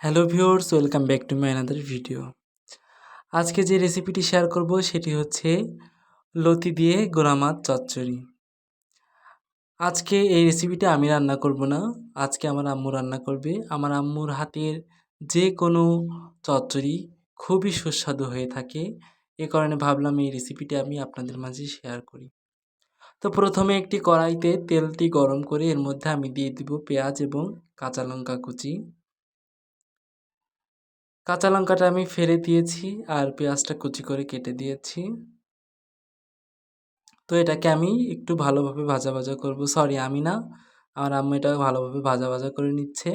Hello viewers, welcome back to my another video. আজকে যে রেসিপিটি শেয়ার করব সেটি হচ্ছে লতি দিয়ে গোড়া মাছ চচ্চড়ি। আজকে এই রেসিপিটা আমি রান্না করব না, আজকে আমার আম্মু রান্না করবে। আমার আম্মুর হাতের যে কোনো চচ্চড়ি খুবই সুস্বাদু হয়ে থাকে, এ কারণে ভাবলাম এই রেসিপিটি আমি আপনাদের মাঝে শেয়ার করি। তো প্রথমে একটি কড়াইতে তেলটি গরম করে এর মধ্যে আমি দিয়ে দিব পেঁয়াজ এবং কাঁচা লঙ্কা কুচি। কাঁচা লঙ্কাটা আমি ফেলে দিয়েছি আর পেঁয়াজটা কুচি করে কেটে দিয়েছি। তো এটাকে আমি একটু ভালোভাবে ভাজা ভাজা করব। সরি আমি না, আমার আম্মু এটা ভালোভাবে ভাজা ভাজা করে নিচ্ছে।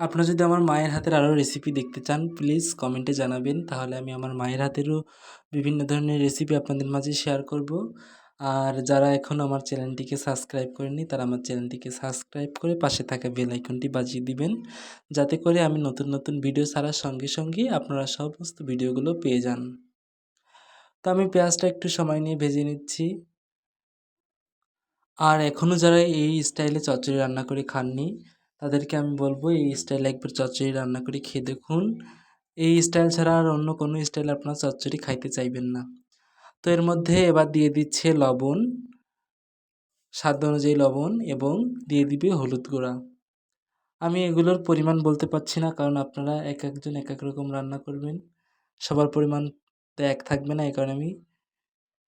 আপনারা যদি আমার মায়ের হাতের আরও রেসিপি দেখতে চান প্লিজ কমেন্টে জানাবেন। তাহলে আমি আমার মায়ের হাতেরও বিভিন্ন ধরনের রেসিপি আপনাদের মাঝে শেয়ার করব। আর যারা এখন আমার চ্যানেলটিকে সাবস্ক্রাইব করেনি তারা আমার চ্যানেলটিকে সাবস্ক্রাইব করে পাশে থাকা বেল আইকনটি বাজিয়ে দিবেন। যাতে করে আমি নতুন নতুন ভিডিও ছাড়ার সঙ্গে সঙ্গে আপনারা সমস্ত ভিডিওগুলো পেয়ে যান। তো আমি পেঁয়াজটা একটু সময় নিয়ে ভেজে নিচ্ছি। আর এখনও যারা এই স্টাইলে চচ্চড়ি রান্না করে খাননি, তাদেরকে আমি বলব এই স্টাইলে একবার চচ্চড়ি রান্না করে খেয়ে দেখুন। এই স্টাইল ছাড়া আর অন্য কোনো স্টাইল আপনার চচ্চড়ি খাইতে চাইবেন না। তো এর মধ্যে এবার দিয়ে দিচ্ছে লবণ, স্বাদ অনুযায়ী লবণ এবং দিয়ে দিবে হলুদ গুঁড়া। আমি এগুলোর পরিমাণ বলতে পারছি না কারণ আপনারা এক একজন এক এক রকম রান্না করবেন। সবার পরিমাণ তো এক থাকবে না, এই কারণে আমি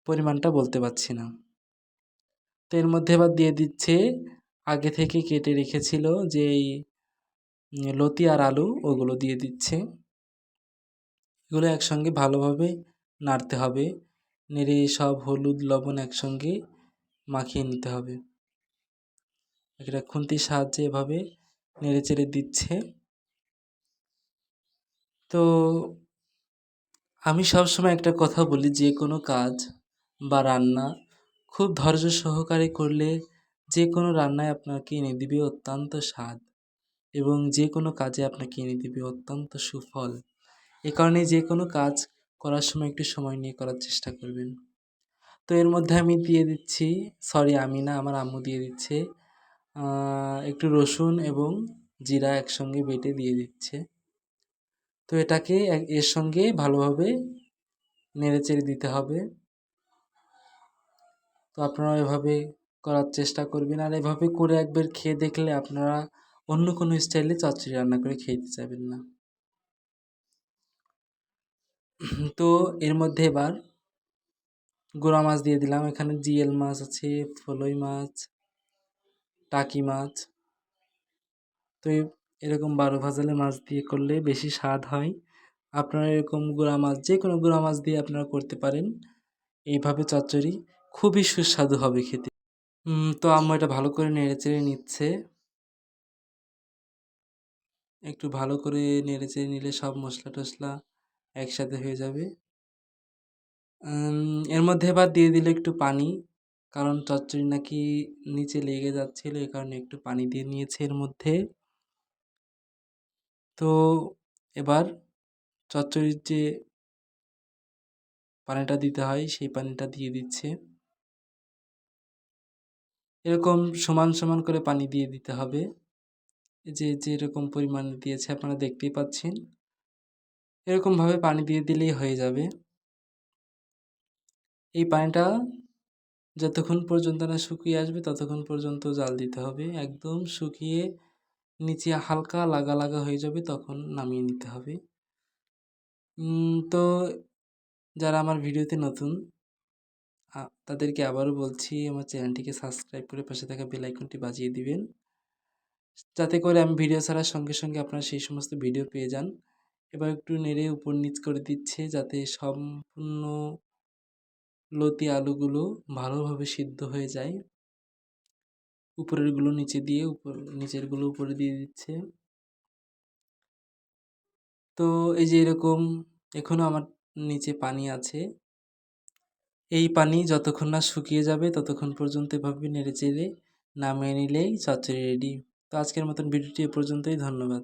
পরিমাণটা বলতে পারছি না। তো এর মধ্যে এবার দিয়ে দিচ্ছে, আগে থেকে কেটে রেখেছিল যে লতি আর আলু ওগুলো দিয়ে দিচ্ছে। এগুলো একসঙ্গে ভালোভাবে নাড়তে হবে। নেড়ে সব হলুদ লবণ একসঙ্গে মাখিয়ে নিতে হবে। এটা খুন্তির সাহায্যে এভাবে নেড়ে চেড়ে দিচ্ছে। তো আমি সবসময় একটা কথা বলি, যে কোনো কাজ বা রান্না খুব ধৈর্য সহকারে করলে যে কোনো রান্নায় আপনাকে এনে দিবে অত্যন্ত স্বাদ এবং যে কোনো কাজে আপনাকে এনে দিবে অত্যন্ত সুফল। এ কারণে যে কোনো কাজ করার সময় একটু সময় নিয়ে করার চেষ্টা করবেন। তো এর মধ্যে আমি দিয়ে দিচ্ছি সরি আমি না, আমার আম্মু দিয়ে দিচ্ছে একটু রসুন এবং জিরা একসঙ্গে বেটে দিয়ে দিচ্ছে। তো এটাকে এর সঙ্গে ভালোভাবে নেড়েচেড়ে দিতে হবে। তো আপনারা এভাবে করার চেষ্টা করবেন। আর এভাবে করে একবার খেয়ে দেখলে আপনারা অন্য কোনো স্টাইলে চচ্চড়ি রান্না করে খেতে চাইবেন না। তো এর মধ্যে এবার গোড়া মাছ দিয়ে দিলাম। এখানে জিএল মাছ আছে, ফলই মাছ, টাকি মাছ। তো এরকম বারো ভাজালে মাছ দিয়ে করলে বেশি স্বাদ হয়। আপনারা এরকম গুঁড়া মাছ যে কোনো গুঁড়া মাছ দিয়ে আপনারা করতে পারেন। এইভাবে চচ্চড়ি খুবই সুস্বাদু হবে খেতে। তো আম্মু এটা ভালো করে নেড়ে চেড়ে নিচ্ছে। একটু ভালো করে নেড়ে চেড়ে নিলে সব মশলা টশলা একসাথে হয়ে যাবে। এর মধ্যে এবার দিয়ে দিলে একটু পানি। কারণ চচ্চড়ি নাকি নিচে লেগে যাচ্ছিল এই কারণে একটু পানি দিয়ে নিয়েছে এর মধ্যে। তো এবার চচ্চড়ির যে পানিটা দিতে হয়, সেই পানিটা দিয়ে দিচ্ছে। এরকম সমান সমান করে পানি দিয়ে দিতে হবে। যে, যেরকম পরিমাণে দিয়েছে, আপনারা দেখতেই পাচ্ছেন। এরকমভাবে পানি দিয়ে দিলেই হয়ে যাবে। এই পানিটা যতক্ষণ পর্যন্ত না শুকিয়ে আসবে, ততক্ষণ পর্যন্ত জাল দিতে হবে। একদম শুকিয়ে নিচে হালকা লাগা লাগা হয়ে যাবে, তখন নামিয়ে নিতে হবে। তো যারা আমার ভিডিওতে নতুন তাদেরকে আবারও বলছি, আমার চ্যানেলটিকে সাবস্ক্রাইব করে পাশে থাকা বেল আইকনটি বাজিয়ে দিবেন। যাতে করে আমি ভিডিও ছাড়ার সঙ্গে সঙ্গে আপনারা সেই সমস্ত ভিডিও পেয়ে যান। এবার একটু নেড়ে উপর নিচ করে দিচ্ছে যাতে সম্পূর্ণ লতি আলুগুলো ভালোভাবে সিদ্ধ হয়ে যায়। উপরেরগুলো নিচে দিয়ে উপর, নিচেরগুলো উপরে দিয়ে দিচ্ছে। তো এই যে এরকম এখনও আমার নিচে পানি আছে। এই পানি যতক্ষণ না শুকিয়ে যাবে ততক্ষণ পর্যন্ত এভাবে নেড়ে চেড়ে নামিয়ে নিলেই চচ্চড়ি রেডি। তো আজকের মতন ভিডিওটি এ পর্যন্তই, ধন্যবাদ।